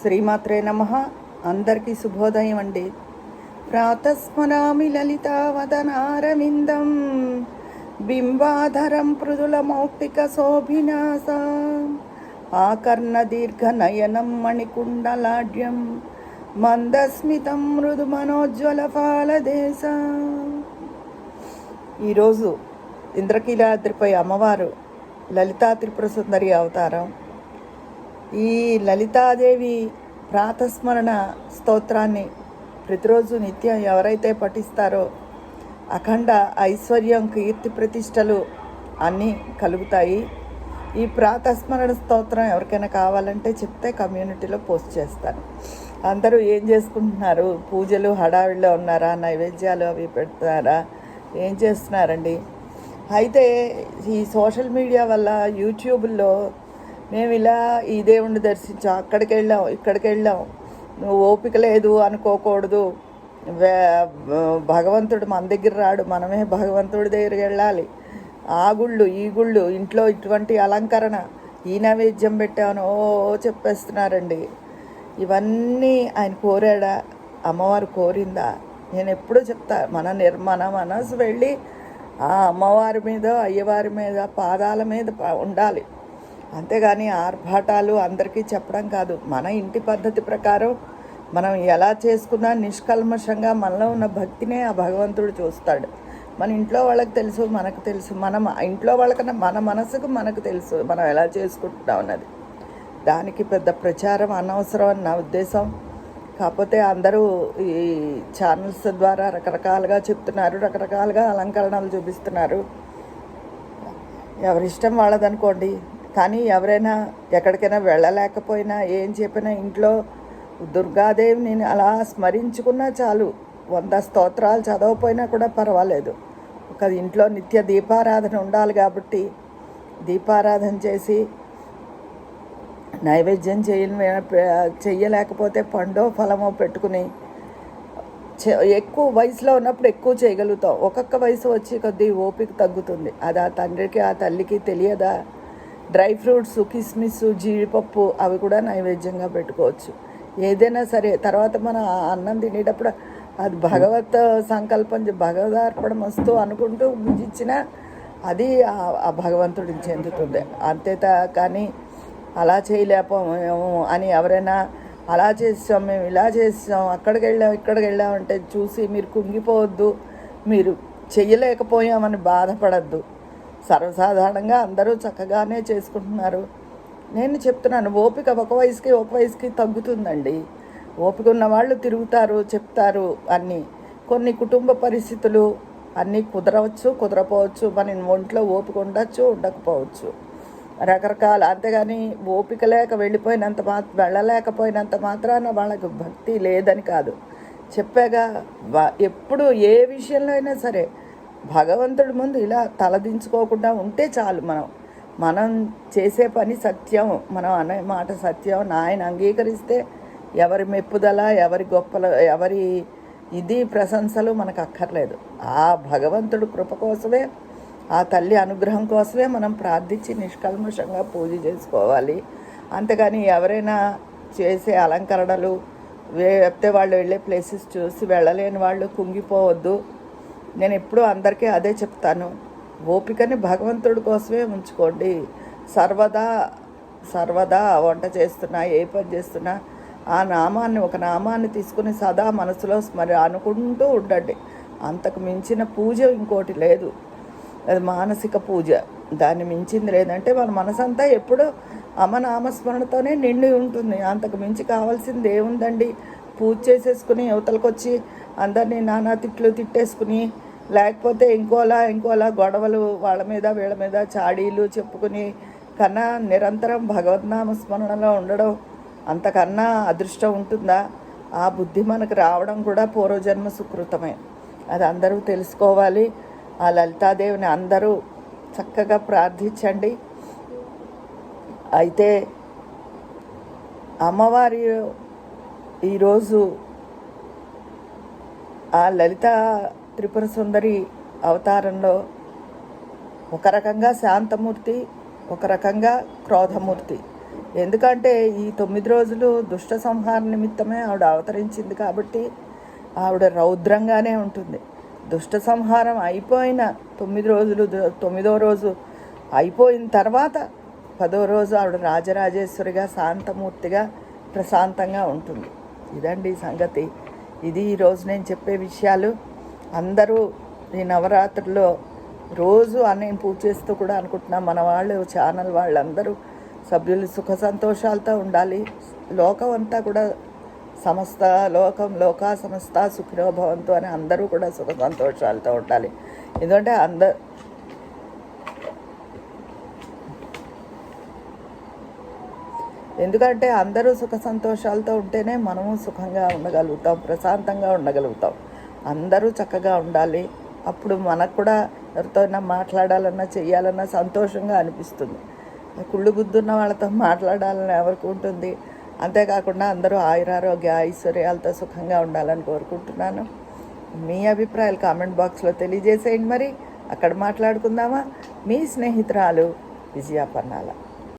శ్రీమాత్రే నమ. అందరికీ శుభోదయం అండి. ప్రాతస్మరామి లలితావదనారవిందం బింబాధరం మృదుల మౌక్తిక శోభినాస ఆకర్ణ దీర్ఘ నయనం మణికుండలాడ్యం మందస్మితం మృదు మనోజ్వల ఫాలదేశ ఈరోజు ఇంద్రకీలాద్రిపై అమ్మవారు లలితా త్రిపుర సుందరి అవతారం. ఈ లలితాదేవి ప్రాతస్మరణ స్తోత్రాన్ని ప్రతిరోజు నిత్యం ఎవరైతే పఠిస్తారో అఖండ ఐశ్వర్యం కీర్తి ప్రతిష్టలు అన్నీ కలుగుతాయి. ఈ ప్రాతస్మరణ స్తోత్రం ఎవరికైనా కావాలంటే చెప్తే కమ్యూనిటీలో పోస్ట్ చేస్తాను. అందరూ ఏం చేసుకుంటున్నారు? పూజలు హడావిడిలో ఉన్నారా? నైవేద్యాలు అవి పెడుతున్నారా ఏం చేస్తున్నారండి? అయితే ఈ సోషల్ మీడియా వల్ల యూట్యూబ్లో మేము ఇలా ఈ దేవుణ్ణి దర్శించాం. అక్కడికి వెళ్ళాం ఇక్కడికి వెళ్ళాం. నువ్వు ఓపిక లేదు అనుకోకూడదు. భగవంతుడు మన దగ్గర రాడు. మనమే భగవంతుడి దగ్గరికి వెళ్ళాలి. ఆ గుళ్ళు ఈ గుళ్ళు ఇంట్లో ఇటువంటి అలంకరణ ఈ నైవేద్యం పెట్టాను ఓ చెప్పేస్తున్నారండి. ఇవన్నీ ఆయన కోరాడా? అమ్మవారు కోరిందా? నేను ఎప్పుడూ చెప్తా మన నిర్ మన మనసు వెళ్ళి ఆ అమ్మవారి మీద అయ్యవారి మీద పాదాల మీద ఉండాలి. అంతేగాని ఆర్భాటాలు అందరికీ చెప్పడం కాదు. మన ఇంటి పద్ధతి ప్రకారం మనం ఎలా చేసుకున్నా నిష్కల్మషంగా మనలో ఉన్న భక్తినే ఆ భగవంతుడు చూస్తాడు. మన ఇంట్లో వాళ్ళకి తెలుసు మనకు తెలుసు. మన ఇంట్లో వాళ్ళకన్నా మన మనసుకు మనకు తెలుసు మనం ఎలా చేసుకుంటున్నాం అన్నది. దానికి పెద్ద ప్రచారం అనవసరం అని నా ఉద్దేశం. కాకపోతే అందరూ ఈ ఛానల్స్ ద్వారా రకరకాలుగా చెప్తున్నారు రకరకాలుగా అలంకరణలు చూపిస్తున్నారు. ఎవరిష్టం వాళ్ళదనుకోండి కానీ ఎవరైనా ఎక్కడికైనా వెళ్ళలేకపోయినా ఏం చెప్పినా ఇంట్లో దుర్గాదేవిని అలా స్మరించుకున్నా చాలు. వంద స్తోత్రాలు చదవపోయినా కూడా పర్వాలేదు. ఒక ఇంట్లో నిత్య దీపారాధన ఉండాలి కాబట్టి దీపారాధన చేసి నైవేద్యం చేయ చెయ్యలేకపోతే పండో ఫలమో పెట్టుకుని ఎక్కువ వయసులో ఉన్నప్పుడు ఎక్కువ చేయగలుగుతాం. ఒక్కొక్క వయసు వచ్చి కొద్ది ఓపిక తగ్గుతుంది. అది ఆ తండ్రికి ఆ తల్లికి తెలియదా? డ్రై ఫ్రూట్స్ కిస్మిస్ జీడిపప్పు అవి కూడా నైవేద్యంగా పెట్టుకోవచ్చు. ఏదైనా సరే తర్వాత మన అన్నం తినేటప్పుడు అది భగవత్ సంకల్పం చే- భగవదార్పణం వస్తూ అనుకుంటూ భుజించిన అది ఆ- ఆ భగవంతుడికి చెందుతుంది అంతేత కానీ అలా చేయలేకపోయాము అని ఎవరైనా అలా చేసాం మేము ఇలా చేసాం అక్కడికి వెళ్ళాం ఇక్కడికి వెళ్ళాం అంటే చూసి మీరు కుంగిపోవద్దు మీరు చెయ్యలేకపోయామని బాధపడద్దు. సర్వసాధారణంగా అందరూ చక్కగానే చేసుకుంటున్నారు. నేను చెప్తున్నాను ఓపిక ఒక వయసుకి ఒక వయసుకి తగ్గుతుందండి. ఓపిక ఉన్న వాళ్ళు తిరుగుతారు చెప్తారు అన్నీ. కొన్ని కుటుంబ పరిస్థితులు అన్నీ కుదరవచ్చు కుదరపోవచ్చు. మన ఒంట్లో ఓపిక ఉండొచ్చు ఉండకపోవచ్చు. రకరకాల అంతేగాని ఓపిక లేక వెళ్ళిపోయినంత మా వెళ్ళలేకపోయినంత మాత్రాన వాళ్ళకి భక్తి లేదని కాదు. చెప్పాగా ఎప్పుడు ఏ విషయంలో అయినా సరే భగవంతుడి ముందు ఇలా తలదించుకోకుండా ఉంటే చాలు మనం. మనం చేసే పని సత్యం. మనం అనే మాట సత్యం. నాయన అంగీకరిస్తే ఎవరి మెప్పుదల ఎవరి గొప్పల ఎవరి ఇది ప్రశంసలు మనకు అక్కర్లేదు. ఆ భగవంతుడు కృప కోసమే ఆ తల్లి అనుగ్రహం కోసమే మనం ప్రార్థించి నిష్కల్మషంగా పూజ చేసుకోవాలి. అంతేగాని ఎవరైనా చేసే అలంకరణలు వే వాళ్ళు వెళ్ళే ప్లేసెస్ చూసి వెళ్ళలేని వాళ్ళు కుంగిపోవద్దు. నేను ఎప్పుడూ అందరికీ అదే చెప్తాను. ఓపికని భగవంతుడి కోసమే ఉంచుకోండి. సర్వదా సర్వదా వంట చేస్తున్నా ఏ పని చేస్తున్నా ఆ నామాన్ని ఒక నామాన్ని తీసుకుని సదా మనసులో స్మరి అనుకుంటూ ఉండండి. అంతకు మించిన పూజ ఇంకోటి లేదు. అది మానసిక పూజ. దాన్ని మించింది లేదంటే మన మనసంతా ఎప్పుడు అమనామస్మరణతోనే నిండి ఉంటుంది. అంతకు మించి కావాల్సింది ఏముందండి? పూజ చేసేసుకుని యువతలకు వచ్చి అందరినీ నానా తిట్లు తిట్టేసుకుని లేకపోతే ఇంకోలా ఇంకోలా గొడవలు వాళ్ళ మీద వీళ్ళ మీద చాడీలు చెప్పుకుని కన్నా నిరంతరం భగవద్నామ స్మరణలో ఉండడం అంతకన్నా అదృష్టం ఉంటుందా? ఆ బుద్ధి మనకు రావడం కూడా పూర్వజన్మ సుకృతమే. అది అందరూ తెలుసుకోవాలి. ఆ లలితాదేవిని అందరూ చక్కగా ప్రార్థించండి. అయితే అమ్మవారి ఈరోజు ఆ లలిత త్రిపుర సుందరి అవతారంలో ఒక రకంగా శాంతమూర్తి ఒక రకంగా క్రోధమూర్తి. ఎందుకంటే ఈ తొమ్మిది రోజులు దుష్ట సంహార నిమిత్తమే ఆవిడ అవతరించింది కాబట్టి ఆవిడ రౌద్రంగానే ఉంటుంది. దుష్ట సంహారం అయిపోయిన తొమ్మిది రోజులు తొమ్మిదో రోజు అయిపోయిన తర్వాత పదో రోజు ఆవిడ రాజరాజేశ్వరిగా శాంతమూర్తిగా ప్రశాంతంగా ఉంటుంది. ఇదండి సంగతి. ఇది ఈరోజు నేను చెప్పే విషయాలు. అందరూ ఈ నవరాత్రుల్లో రోజు నేను పూజ చేస్తూ కూడా అనుకుంటున్నాం. మన వాళ్ళు ఛానల్ వాళ్ళందరూ సభ్యులు సుఖ సంతోషాలతో ఉండాలి. లోకం అంతా కూడా సమస్త లోకం లోక సమస్త సుఖినో భవంతు అని అందరూ కూడా సుఖ సంతోషాలతో ఉండాలి. ఎందుకంటే అంద ఎందుకంటే అందరూ సుఖ సంతోషాలతో ఉంటేనే మనము సుఖంగా ఉండగలుగుతాం ప్రశాంతంగా ఉండగలుగుతాం. అందరూ చక్కగా ఉండాలి. అప్పుడు మనకు కూడా ఎవరితోనైనా మాట్లాడాలన్నా చేయాలన్నా సంతోషంగా అనిపిస్తుంది. కుళ్ళు గుద్దున్న వాళ్ళతో మాట్లాడాలని ఎవరికి ఉంటుంది? అంతేకాకుండా అందరూ ఆయురారోగ్య ఐశ్వర్యాలతో సుఖంగా ఉండాలని కోరుకుంటున్నాను. మీ అభిప్రాయాలు కామెంట్ బాక్స్లో తెలియజేసేయండి మరి. అక్కడ మాట్లాడుకుందామా? మీ స్నేహితురాలు విజయాపన్నాల